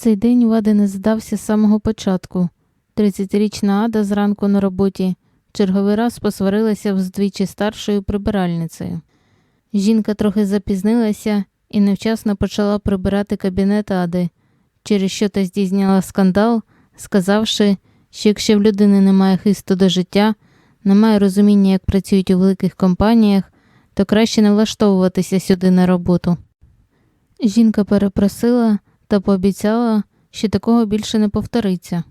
Цей день у Ади не здався з самого початку. 30-річна Ада зранку на роботі черговий раз посварилася з двічі старшою прибиральницею. Жінка трохи запізнилася і невчасно почала прибирати кабінет Ади, через що та здійсняла скандал, сказавши, що якщо в людини немає хисту до життя, немає розуміння, як працюють у великих компаніях, то краще не влаштовуватися сюди на роботу. Жінка перепросила та пообіцяла, що такого більше не повториться.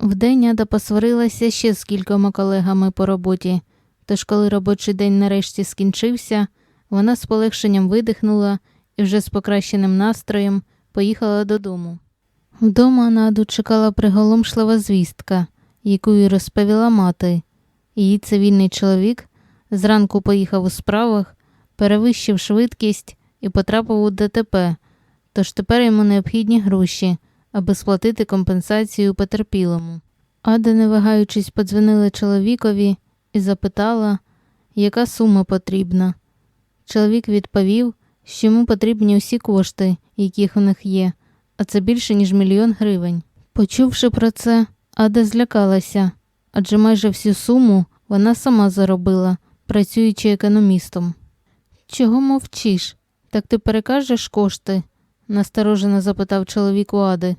Вдень Ада посварилася ще з кількома колегами по роботі, тож коли робочий день нарешті скінчився, вона з полегшенням видихнула і вже з покращеним настроєм поїхала додому. Вдома на Аду чекала приголомшлива звістка, яку їй розповіла мати. Її цивільний чоловік зранку поїхав у справах, перевищив швидкість і потрапив у ДТП, тож тепер йому необхідні гроші, аби сплатити компенсацію потерпілому. Ада, не вагаючись, подзвонила чоловікові і запитала, яка сума потрібна. Чоловік відповів, що йому потрібні усі кошти, яких у них є, а це більше, ніж мільйон гривень. Почувши про це, Ада злякалася, адже майже всю суму вона сама заробила, працюючи економістом. Чого мовчиш? Так ти перекажеш кошти? Насторожено запитав чоловік у Ади.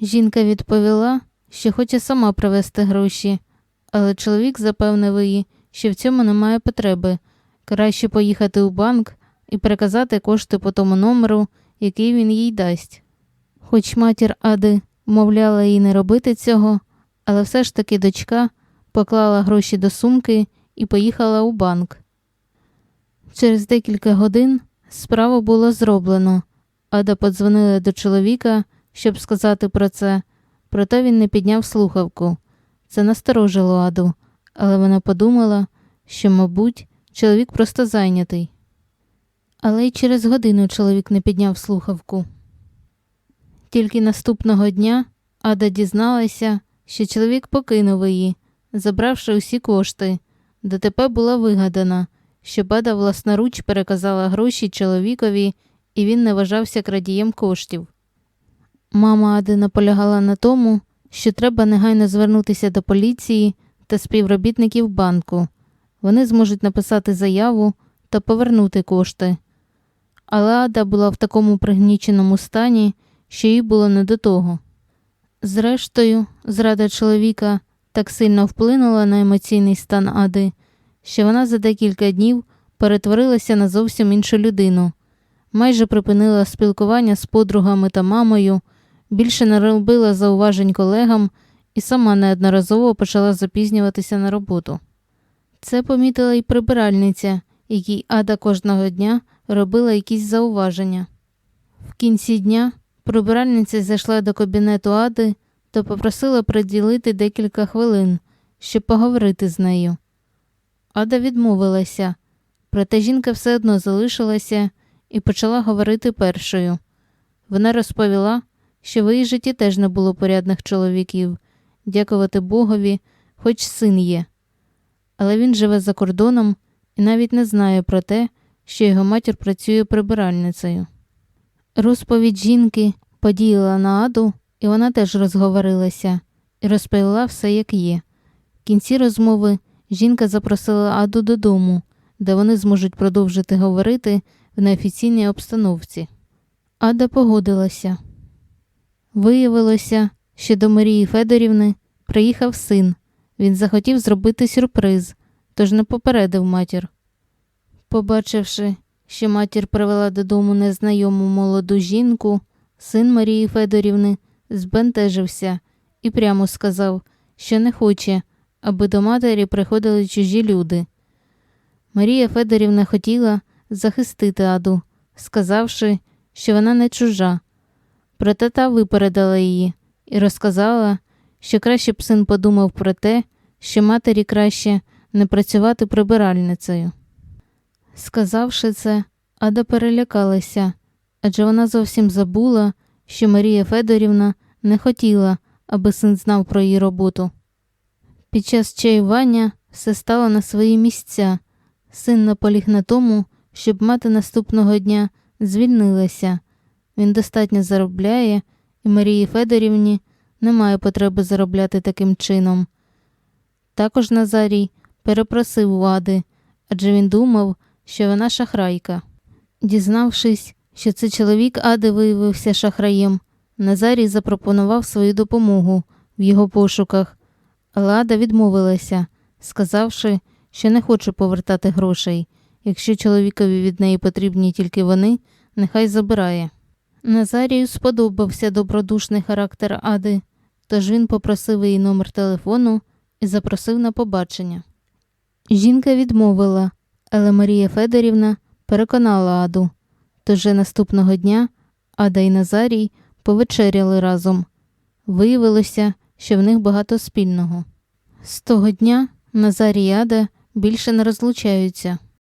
Жінка відповіла, що хоче сама привезти гроші, але чоловік запевнив її, що в цьому немає потреби. Краще поїхати у банк і переказати кошти по тому номеру, який він їй дасть. Хоч матір Ади мовляла їй не робити цього, але все ж таки дочка поклала гроші до сумки і поїхала у банк. Через декілька годин справу було зроблено. Ада подзвонила до чоловіка, щоб сказати про це, проте він не підняв слухавку. Це насторожило Аду, але вона подумала, що, мабуть, чоловік просто зайнятий. Але й через годину чоловік не підняв слухавку. Тільки наступного дня Ада дізналася, що чоловік покинув її, забравши усі кошти. ДТП була вигадана, щоб Ада власноруч переказала гроші чоловікові, і він не вважався крадієм коштів. Мама Ади наполягала на тому, що треба негайно звернутися до поліції та співробітників банку. Вони зможуть написати заяву та повернути кошти. Але Ада була в такому пригніченому стані, що їй було не до того. Зрештою, зрада чоловіка так сильно вплинула на емоційний стан Ади, що вона за декілька днів перетворилася на зовсім іншу людину, майже припинила спілкування з подругами та мамою, більше не робила зауважень колегам і сама неодноразово почала запізнюватися на роботу. Це помітила й прибиральниця, якій Ада кожного дня робила якісь зауваження. В кінці дня прибиральниця зайшла до кабінету Ади та попросила приділити декілька хвилин, щоб поговорити з нею. Ада відмовилася, проте жінка все одно залишилася і почала говорити першою. Вона розповіла, що в її житті теж не було порядних чоловіків, дякувати Богові, хоч син є. Але він живе за кордоном і навіть не знає про те, що його матір працює прибиральницею. Розповідь жінки подіяла на Аду, і вона теж розговорилася і розповіла все, як є. В кінці розмови жінка запросила Аду додому, де вони зможуть продовжити говорити в неофіційній обстановці. Ада погодилася. Виявилося, що до Марії Федорівни приїхав син. Він захотів зробити сюрприз, тож не попередив матір. Побачивши, що матір привела додому незнайому молоду жінку, син Марії Федорівни збентежився і прямо сказав, що не хоче, аби до матері приходили чужі люди. Марія Федорівна хотіла захистити Аду, сказавши, що вона не чужа. Проте та випередила її і розказала, що краще б син подумав про те, що матері краще не працювати прибиральницею. Сказавши це, Ада перелякалася, адже вона зовсім забула, що Марія Федорівна не хотіла, аби син знав про її роботу. Під час чаювання все стало на свої місця. Син наполіг на тому, щоб мати наступного дня звільнилася. Він достатньо заробляє і Марії Федорівні немає потреби заробляти таким чином. Також Назарій перепросив у Ади, адже він думав, що вона шахрайка. Дізнавшись, що це чоловік Ади виявився шахраєм, Назарій запропонував свою допомогу в його пошуках, але Ада відмовилася, сказавши, що не хоче повертати грошей. Якщо чоловікові від неї потрібні тільки вони, нехай забирає. Назарію сподобався добродушний характер Ади, тож він попросив її номер телефону і запросив на побачення. Жінка відмовила, але Марія Федорівна переконала Аду. Тож наступного дня Ада і Назарій повечеряли разом. Виявилося, що в них багато спільного. З того дня Назарій і Ада більше не розлучаються.